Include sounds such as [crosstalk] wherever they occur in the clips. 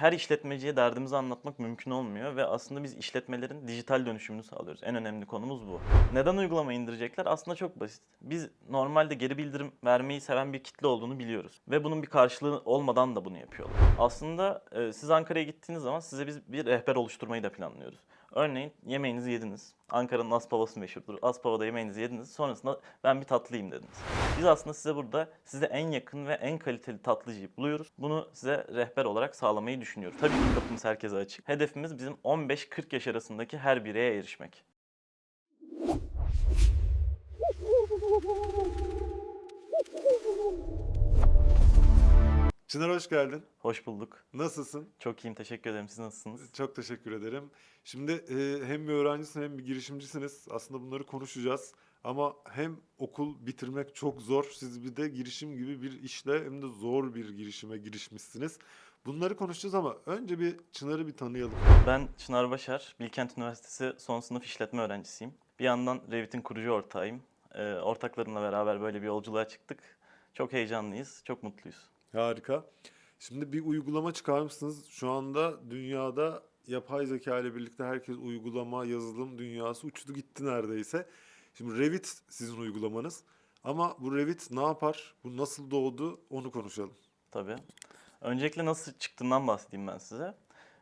her işletmeciye derdimizi anlatmak mümkün olmuyor ve aslında biz işletmelerin dijital dönüşümünü sağlıyoruz. En önemli konumuz bu. Neden uygulama indirecekler? Aslında çok basit. Biz normalde geri bildirim vermeyi seven bir kitle olduğunu biliyoruz ve bunun bir karşılığı olmadan da bunu yapıyorlar. Aslında e, siz Ankara'ya gittiğiniz zaman size biz bir rehber oluşturmayı da planlıyoruz. Örneğin yemeğinizi yediniz. Ankara'nın Aspava'sı meşhurdur. Aspava'da yemeğinizi yediniz. Sonrasında ben bir tatlıyım dediniz. Biz aslında size burada size en yakın ve en kaliteli tatlıcıyı buluyoruz. Bunu size rehber olarak sağlamayı düşünüyoruz. Tabii ki kapımız herkese açık. Hedefimiz bizim 15-40 yaş arasındaki her bireye erişmek. Çınar hoş geldin. Hoş bulduk. Nasılsın? Çok iyiyim. Teşekkür ederim. Siz nasılsınız? Çok teşekkür ederim. Şimdi e, hem bir öğrencisin hem bir girişimcisiniz. Aslında bunları konuşacağız. Ama hem okul bitirmek çok zor. Siz bir de girişim gibi bir işle hem de zor bir girişime girişmişsiniz. Bunları konuşacağız ama önce bir Çınar'ı bir tanıyalım. Ben Çınar Başar, Bilkent Üniversitesi son sınıf işletme öğrencisiyim. Bir yandan Revit'in kurucu ortağıyım. Ee, ortaklarımla beraber böyle bir yolculuğa çıktık. Çok heyecanlıyız, çok mutluyuz. Harika. Şimdi bir uygulama çıkarmışsınız. Şu anda dünyada yapay zeka ile birlikte herkes uygulama, yazılım dünyası uçtu gitti neredeyse. Şimdi Revit sizin uygulamanız. Ama bu Revit ne yapar? Bu nasıl doğdu? Onu konuşalım. Tabii. Öncelikle nasıl çıktığından bahsedeyim ben size.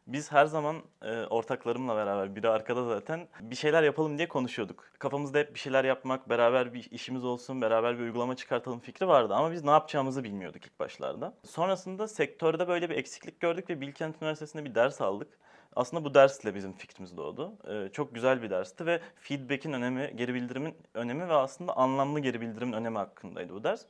Biz her zaman e, ortaklarımla beraber, biri arkada zaten bir şeyler yapalım diye konuşuyorduk. Kafamızda hep bir şeyler yapmak, beraber bir işimiz olsun, beraber bir uygulama çıkartalım fikri vardı. Ama biz ne yapacağımızı bilmiyorduk ilk başlarda. Sonrasında sektörde böyle bir eksiklik gördük ve Bilkent Üniversitesi'nde bir ders aldık. Aslında bu dersle bizim fikrimiz doğdu. Ee, çok güzel bir dersti ve feedback'in önemi, geri bildirimin önemi ve aslında anlamlı geri bildirimin önemi hakkındaydı bu ders.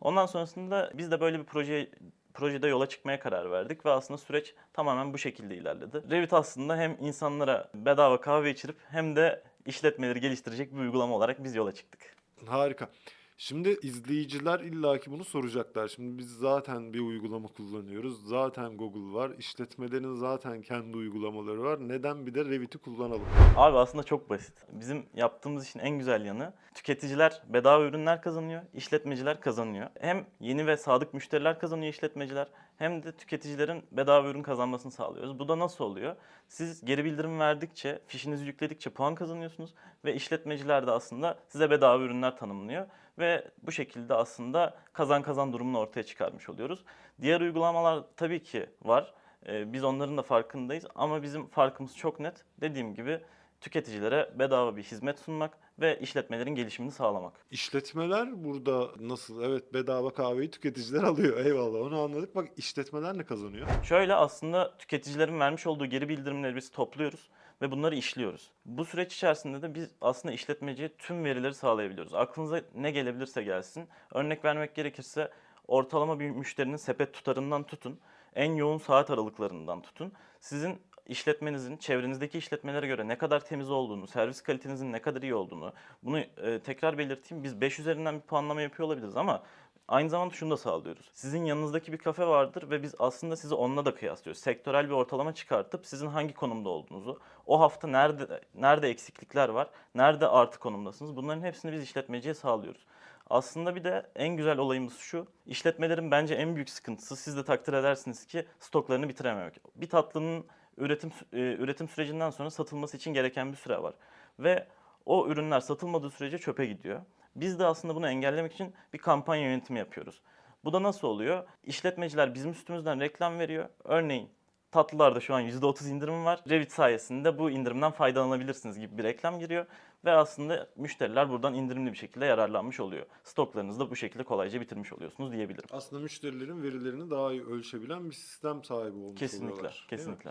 Ondan sonrasında biz de böyle bir proje projede yola çıkmaya karar verdik ve aslında süreç tamamen bu şekilde ilerledi. Revit aslında hem insanlara bedava kahve içirip hem de işletmeleri geliştirecek bir uygulama olarak biz yola çıktık. Harika. Şimdi izleyiciler illaki bunu soracaklar. Şimdi biz zaten bir uygulama kullanıyoruz. Zaten Google var. İşletmelerin zaten kendi uygulamaları var. Neden bir de Revit'i kullanalım? Abi aslında çok basit. Bizim yaptığımız işin en güzel yanı tüketiciler bedava ürünler kazanıyor, işletmeciler kazanıyor. Hem yeni ve sadık müşteriler kazanıyor işletmeciler hem de tüketicilerin bedava ürün kazanmasını sağlıyoruz. Bu da nasıl oluyor? Siz geri bildirim verdikçe, fişinizi yükledikçe puan kazanıyorsunuz ve işletmeciler de aslında size bedava ürünler tanımlıyor ve bu şekilde aslında kazan kazan durumunu ortaya çıkarmış oluyoruz. Diğer uygulamalar tabii ki var. Ee, Biz onların da farkındayız ama bizim farkımız çok net. Dediğim gibi tüketicilere bedava bir hizmet sunmak ve işletmelerin gelişimini sağlamak. İşletmeler burada nasıl? Evet bedava kahveyi tüketiciler [laughs] alıyor. Eyvallah onu anladık. Bak işletmeler ne kazanıyor? Şöyle aslında tüketicilerin vermiş olduğu geri bildirimleri biz topluyoruz ve bunları işliyoruz. Bu süreç içerisinde de biz aslında işletmeciye tüm verileri sağlayabiliyoruz. Aklınıza ne gelebilirse gelsin. Örnek vermek gerekirse ortalama bir müşterinin sepet tutarından tutun, en yoğun saat aralıklarından tutun. Sizin işletmenizin çevrenizdeki işletmelere göre ne kadar temiz olduğunu, servis kalitenizin ne kadar iyi olduğunu bunu e, tekrar belirteyim. Biz 5 üzerinden bir puanlama yapıyor olabiliriz ama Aynı zamanda şunu da sağlıyoruz. Sizin yanınızdaki bir kafe vardır ve biz aslında sizi onunla da kıyaslıyoruz. Sektörel bir ortalama çıkartıp sizin hangi konumda olduğunuzu, o hafta nerede nerede eksiklikler var, nerede artı konumdasınız bunların hepsini biz işletmeciye sağlıyoruz. Aslında bir de en güzel olayımız şu, işletmelerin bence en büyük sıkıntısı siz de takdir edersiniz ki stoklarını bitirememek. Bir tatlının üretim e, üretim sürecinden sonra satılması için gereken bir süre var. Ve o ürünler satılmadığı sürece çöpe gidiyor. Biz de aslında bunu engellemek için bir kampanya yönetimi yapıyoruz. Bu da nasıl oluyor? İşletmeciler bizim üstümüzden reklam veriyor. Örneğin tatlılarda şu an %30 indirim var. Revit sayesinde bu indirimden faydalanabilirsiniz gibi bir reklam giriyor. Ve aslında müşteriler buradan indirimli bir şekilde yararlanmış oluyor. Stoklarınızı da bu şekilde kolayca bitirmiş oluyorsunuz diyebilirim. Aslında müşterilerin verilerini daha iyi ölçebililen bir sistem sahibi olmuş Kesinlikle, oluyorlar. mi? kesinlikle.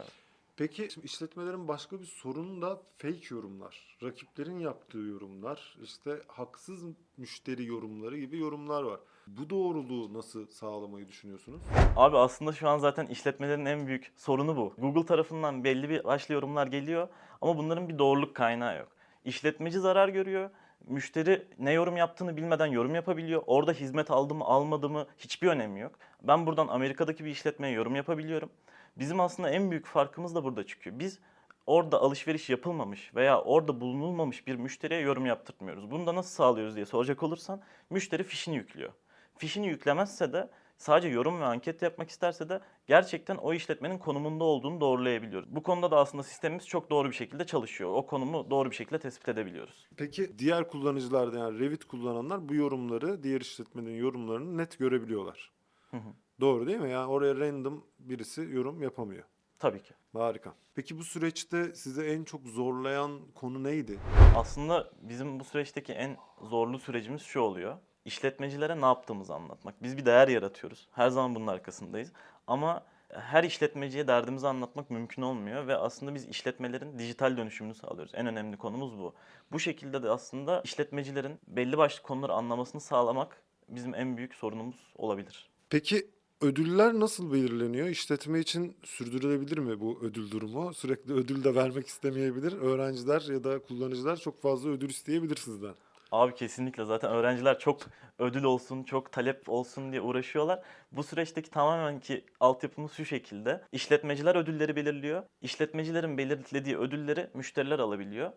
Peki işletmelerin başka bir sorunu da fake yorumlar. Rakiplerin yaptığı yorumlar, işte haksız müşteri yorumları gibi yorumlar var. Bu doğruluğu nasıl sağlamayı düşünüyorsunuz? Abi aslında şu an zaten işletmelerin en büyük sorunu bu. Google tarafından belli bir başlı yorumlar geliyor ama bunların bir doğruluk kaynağı yok. İşletmeci zarar görüyor. Müşteri ne yorum yaptığını bilmeden yorum yapabiliyor. Orada hizmet aldı mı almadı mı hiçbir önemi yok. Ben buradan Amerika'daki bir işletmeye yorum yapabiliyorum. Bizim aslında en büyük farkımız da burada çıkıyor. Biz orada alışveriş yapılmamış veya orada bulunulmamış bir müşteriye yorum yaptırtmıyoruz. Bunu da nasıl sağlıyoruz diye soracak olursan müşteri fişini yüklüyor. Fişini yüklemezse de sadece yorum ve anket yapmak isterse de gerçekten o işletmenin konumunda olduğunu doğrulayabiliyoruz. Bu konuda da aslında sistemimiz çok doğru bir şekilde çalışıyor. O konumu doğru bir şekilde tespit edebiliyoruz. Peki diğer kullanıcılar yani Revit kullananlar bu yorumları, diğer işletmenin yorumlarını net görebiliyorlar. Hı hı. Doğru değil mi? Yani oraya random birisi yorum yapamıyor. Tabii ki. Harika. Peki bu süreçte size en çok zorlayan konu neydi? Aslında bizim bu süreçteki en zorlu sürecimiz şu oluyor. İşletmecilere ne yaptığımızı anlatmak. Biz bir değer yaratıyoruz. Her zaman bunun arkasındayız. Ama her işletmeciye derdimizi anlatmak mümkün olmuyor ve aslında biz işletmelerin dijital dönüşümünü sağlıyoruz. En önemli konumuz bu. Bu şekilde de aslında işletmecilerin belli başlı konuları anlamasını sağlamak bizim en büyük sorunumuz olabilir. Peki ödüller nasıl belirleniyor? İşletme için sürdürülebilir mi bu ödül durumu? Sürekli ödül de vermek istemeyebilir. Öğrenciler ya da kullanıcılar çok fazla ödül isteyebilir sizden. Abi kesinlikle zaten öğrenciler çok ödül olsun, çok talep olsun diye uğraşıyorlar. Bu süreçteki tamamen ki altyapımız şu şekilde. İşletmeciler ödülleri belirliyor. İşletmecilerin belirlediği ödülleri müşteriler alabiliyor.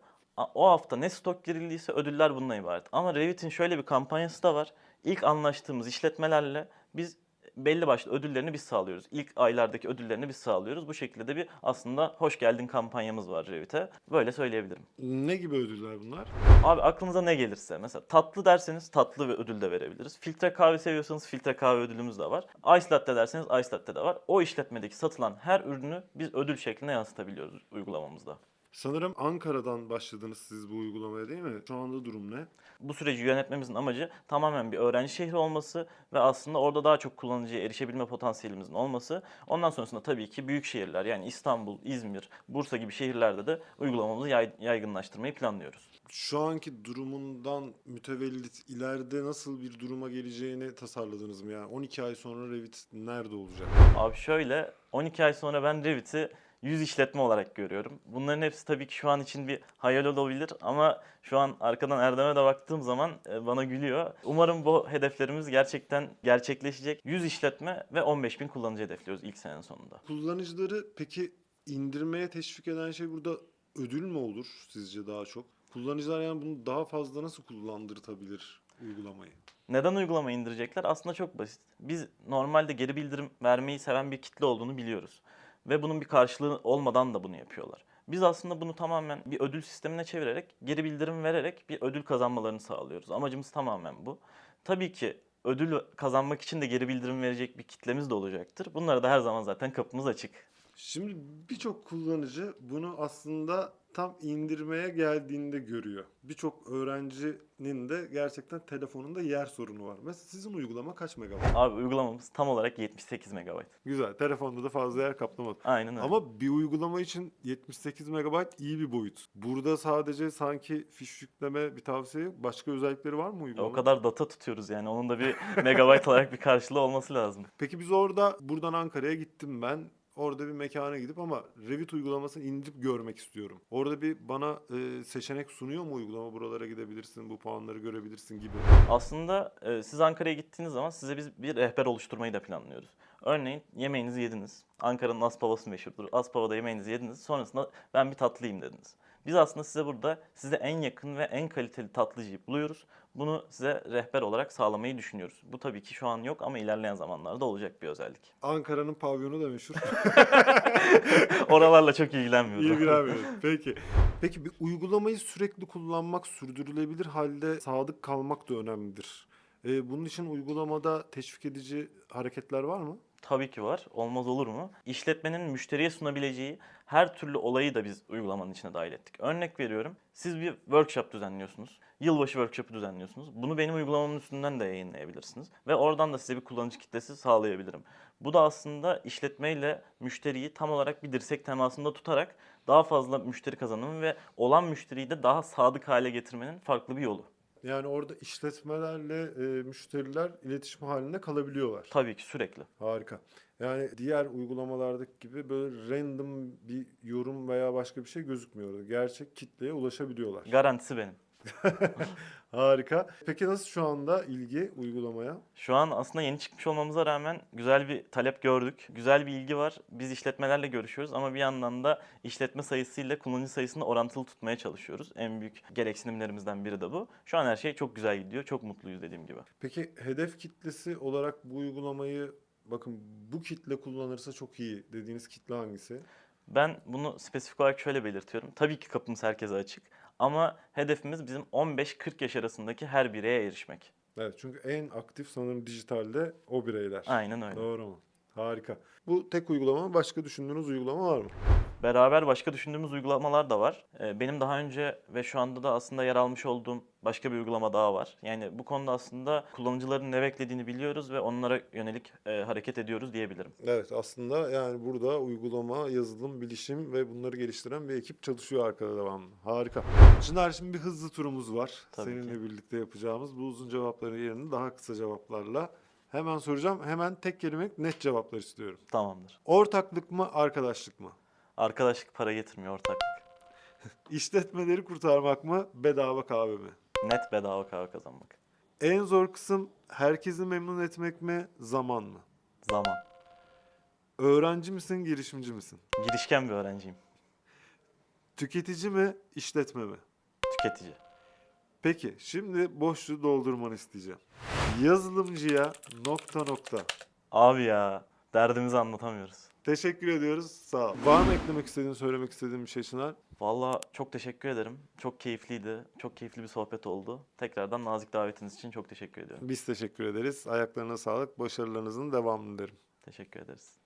O hafta ne stok girildiyse ödüller bundan ibaret. Ama Revit'in şöyle bir kampanyası da var. İlk anlaştığımız işletmelerle biz belli başlı ödüllerini biz sağlıyoruz. İlk aylardaki ödüllerini biz sağlıyoruz. Bu şekilde de bir aslında hoş geldin kampanyamız var Revit'e. Böyle söyleyebilirim. Ne gibi ödüller bunlar? Abi aklınıza ne gelirse mesela tatlı derseniz tatlı ve ödül de verebiliriz. Filtre kahve seviyorsanız filtre kahve ödülümüz de var. Ice latte derseniz ice latte de var. O işletmedeki satılan her ürünü biz ödül şeklinde yansıtabiliyoruz uygulamamızda. Sanırım Ankara'dan başladınız siz bu uygulamaya değil mi? Şu anda durum ne? Bu süreci yönetmemizin amacı tamamen bir öğrenci şehri olması ve aslında orada daha çok kullanıcıya erişebilme potansiyelimizin olması. Ondan sonrasında tabii ki büyük şehirler yani İstanbul, İzmir, Bursa gibi şehirlerde de uygulamamızı yay- yaygınlaştırmayı planlıyoruz. Şu anki durumundan mütevellit ileride nasıl bir duruma geleceğini tasarladınız mı? Yani 12 ay sonra Revit nerede olacak? Abi şöyle 12 ay sonra ben Revit'i 100 işletme olarak görüyorum. Bunların hepsi tabii ki şu an için bir hayal olabilir ama şu an arkadan Erdem'e de baktığım zaman e, bana gülüyor. Umarım bu hedeflerimiz gerçekten gerçekleşecek. 100 işletme ve 15 bin kullanıcı hedefliyoruz ilk senenin sonunda. Kullanıcıları peki indirmeye teşvik eden şey burada ödül mü olur sizce daha çok? Kullanıcılar yani bunu daha fazla nasıl kullandırtabilir uygulamayı? Neden uygulama indirecekler? Aslında çok basit. Biz normalde geri bildirim vermeyi seven bir kitle olduğunu biliyoruz. Ve bunun bir karşılığı olmadan da bunu yapıyorlar. Biz aslında bunu tamamen bir ödül sistemine çevirerek, geri bildirim vererek bir ödül kazanmalarını sağlıyoruz. Amacımız tamamen bu. Tabii ki ödül kazanmak için de geri bildirim verecek bir kitlemiz de olacaktır. Bunlara da her zaman zaten kapımız açık. Şimdi birçok kullanıcı bunu aslında tam indirmeye geldiğinde görüyor. Birçok öğrencinin de gerçekten telefonunda yer sorunu var. Mesela sizin uygulama kaç megabayt? Abi uygulamamız tam olarak 78 MB. Güzel. Telefonda da fazla yer kaplamadı. Aynen öyle. Ama bir uygulama için 78 megabayt iyi bir boyut. Burada sadece sanki fiş yükleme bir tavsiye. Başka özellikleri var mı o uygulamanın? kadar data tutuyoruz yani. Onun da bir [laughs] megabayt olarak bir karşılığı olması lazım. Peki biz orada buradan Ankara'ya gittim ben. Orada bir mekana gidip ama Revit uygulamasını indirip görmek istiyorum. Orada bir bana e, seçenek sunuyor mu uygulama? Buralara gidebilirsin, bu puanları görebilirsin gibi. Aslında e, siz Ankara'ya gittiğiniz zaman size biz bir rehber oluşturmayı da planlıyoruz. Örneğin yemeğinizi yediniz. Ankara'nın Aspava'sı meşhurdur. Aspava'da yemeğinizi yediniz. Sonrasında ben bir tatlıyım dediniz. Biz aslında size burada size en yakın ve en kaliteli tatlıcıyı buluyoruz. Bunu size rehber olarak sağlamayı düşünüyoruz. Bu tabii ki şu an yok ama ilerleyen zamanlarda olacak bir özellik. Ankara'nın pavyonu da meşhur. [laughs] Oralarla çok ilgilenmiyoruz. İlgilenmiyoruz. Peki. Peki bir uygulamayı sürekli kullanmak, sürdürülebilir halde sadık kalmak da önemlidir. E, bunun için uygulamada teşvik edici hareketler var mı? Tabii ki var. Olmaz olur mu? İşletmenin müşteriye sunabileceği her türlü olayı da biz uygulamanın içine dahil ettik. Örnek veriyorum. Siz bir workshop düzenliyorsunuz. Yılbaşı workshop'u düzenliyorsunuz. Bunu benim uygulamamın üstünden de yayınlayabilirsiniz. Ve oradan da size bir kullanıcı kitlesi sağlayabilirim. Bu da aslında işletmeyle müşteriyi tam olarak bir dirsek temasında tutarak daha fazla müşteri kazanımı ve olan müşteriyi de daha sadık hale getirmenin farklı bir yolu. Yani orada işletmelerle e, müşteriler iletişim halinde kalabiliyorlar. Tabii ki sürekli. Harika. Yani diğer uygulamalardaki gibi böyle random bir yorum veya başka bir şey gözükmüyor. Gerçek kitleye ulaşabiliyorlar. Garantisi benim. [laughs] Harika. Peki nasıl şu anda ilgi uygulamaya? Şu an aslında yeni çıkmış olmamıza rağmen güzel bir talep gördük. Güzel bir ilgi var. Biz işletmelerle görüşüyoruz ama bir yandan da işletme sayısıyla kullanıcı sayısını orantılı tutmaya çalışıyoruz. En büyük gereksinimlerimizden biri de bu. Şu an her şey çok güzel gidiyor. Çok mutluyuz dediğim gibi. Peki hedef kitlesi olarak bu uygulamayı bakın bu kitle kullanırsa çok iyi dediğiniz kitle hangisi? Ben bunu spesifik olarak şöyle belirtiyorum. Tabii ki kapımız herkese açık ama hedefimiz bizim 15-40 yaş arasındaki her bireye erişmek. Evet çünkü en aktif sanırım dijitalde o bireyler. Aynen öyle. Doğru mu? Harika. Bu tek uygulama mı? Başka düşündüğünüz uygulama var mı? Beraber başka düşündüğümüz uygulamalar da var. Ee, Benim daha önce ve şu anda da aslında yer almış olduğum başka bir uygulama daha var. Yani bu konuda aslında kullanıcıların ne beklediğini biliyoruz ve onlara yönelik e, hareket ediyoruz diyebilirim. Evet aslında yani burada uygulama, yazılım, bilişim ve bunları geliştiren bir ekip çalışıyor arkada devamlı. Harika. Çınar şimdi bir hızlı turumuz var. Tabii Seninle birlikte yapacağımız. Bu uzun cevapların yerine daha kısa cevaplarla. Hemen soracağım. Hemen tek kelime net cevaplar istiyorum. Tamamdır. Ortaklık mı, arkadaşlık mı? Arkadaşlık para getirmiyor ortaklık. [laughs] İşletmeleri kurtarmak mı, bedava kahve mi? Net bedava kahve kazanmak. En zor kısım herkesi memnun etmek mi, zaman mı? Zaman. Öğrenci misin, girişimci misin? Girişken bir öğrenciyim. Tüketici mi, işletme mi? Tüketici. Peki şimdi boşluğu doldurmanı isteyeceğim. Yazılımcıya nokta nokta. Abi ya derdimizi anlatamıyoruz. Teşekkür ediyoruz. Sağ ol. Var mı eklemek istediğin, söylemek istediğin bir şey Çınar? Valla çok teşekkür ederim. Çok keyifliydi. Çok keyifli bir sohbet oldu. Tekrardan nazik davetiniz için çok teşekkür ediyorum. Biz teşekkür ederiz. Ayaklarına sağlık. Başarılarınızın devamını dilerim. Teşekkür ederiz.